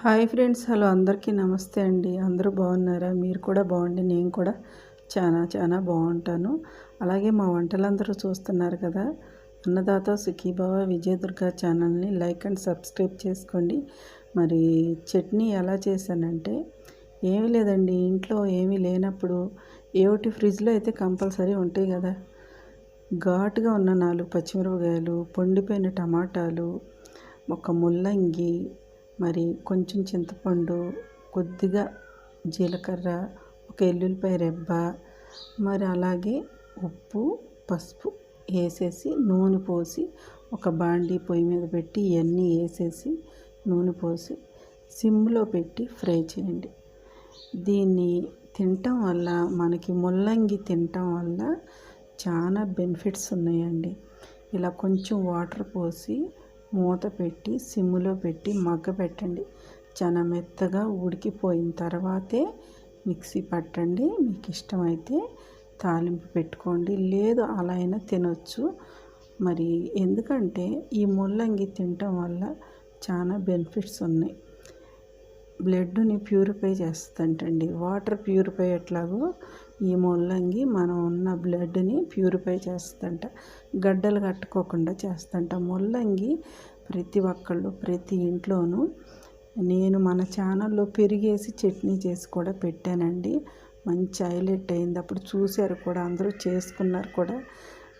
Hi friends hello అందరికీ నమస్తే అండి. అందరూ బాగున్నారా? మీరు కూడా బాగుండి నేను కూడా చాలా చాలా బాగుంటాను. అలాగే మా వంటలందరూ చూస్తున్నారు కదా అన్నదాత సుఖీభావ విజయదుర్గ ఛానల్ని లైక్ అండ్ సబ్స్క్రైబ్ చేసుకోండి. మరి చట్నీ ఎలా చేశానంటే ఏమీ లేదండి ఇంట్లో ఏమీ లేనప్పుడు ఏమిటి ఫ్రిడ్జ్లో అయితే కంపల్సరీ ఉంటాయి కదా ఘాటుగా ఉన్న నాలుగు పచ్చిమిరపకాయలు పొండిపోయిన టమాటాలు ఒక ముల్లంగి మరి కొంచెం చింతపండు కొద్దిగా జీలకర్ర ఒక ఎల్లుల్లిపాయ రెబ్బ మరి అలాగే ఉప్పు పసుపు వేసేసి నూనె పోసి ఒక బాండీ పొయ్యి మీద పెట్టి ఇవన్నీ వేసేసి నూనె పోసి సిమ్లో పెట్టి ఫ్రై చేయండి. దీన్ని తినటం వల్ల మనకి ముల్లంగి తినటం వల్ల చాలా బెనిఫిట్స్ ఉన్నాయండి. ఇలా కొంచెం వాటర్ పోసి మూత పెట్టి సిమ్లో పెట్టి మగ్గ పెట్టండి. చాలా మెత్తగా ఉడికిపోయిన తర్వాతే మిక్సీ పట్టండి. మీకు ఇష్టమైతే తాలింపు పెట్టుకోండి. లేదు అలా అయినా తినొచ్చు. మరి ఎందుకంటే ఈ ముల్లంగి తినటం వల్ల చాలా బెనిఫిట్స్ ఉన్నాయి. బ్లడ్ని ప్యూరిఫై చేస్తుంటండి వాటర్ ప్యూరిఫై ఎట్లాగో ఈ ముల్లంగి మనం ఉన్న బ్లడ్ని ప్యూరిఫై చేస్తుంట గడ్డలు కట్టుకోకుండా చేస్తుంట ముల్లంగి ప్రతి ఒక్కళ్ళు ప్రతి ఇంట్లోనూ నేను మన ఛానల్లో పెరిగేసి చట్నీ చేసి కూడా పెట్టానండి. మంచి హైలైట్ అయింది. అప్పుడు చూశారు కూడా అందరూ చేసుకున్నారు కూడా.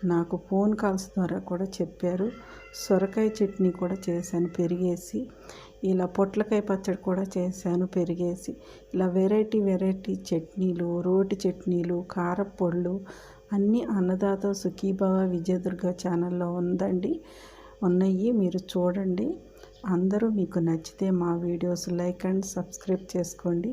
నాకు ఫోన్ కాల్స్ ద్వారా కూడా చెప్పారు. సొరకాయ చట్నీ కూడా చేశాను పెరిగేసి. ఇలా పొట్లకాయ పచ్చడి కూడా చేశాను పెరిగేసి. ఇలా వెరైటీ వెరైటీ చట్నీలు రోటి చట్నీలు కారపొళ్ళు అన్నీ అన్నదాత సుఖీభావ విజయదుర్గ ఛానల్లో ఉందండి. ఉన్నాయి మీరు చూడండి. అందరూ మీకు నచ్చితే మా వీడియోస్ లైక్ అండ్ సబ్స్క్రైబ్ చేసుకోండి.